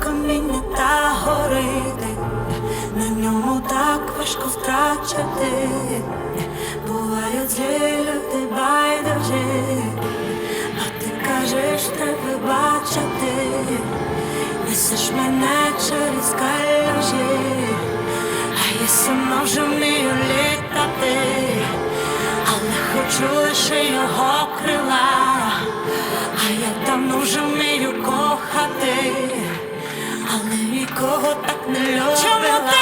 каміння та горити, на ньому так важко втрачати, бувають злі люди байдужі, а ти кажеш, треба бачити, несеш мене через калюжі, а я сама вже вмію літати, але хочу лише його крив. Чому так не любила?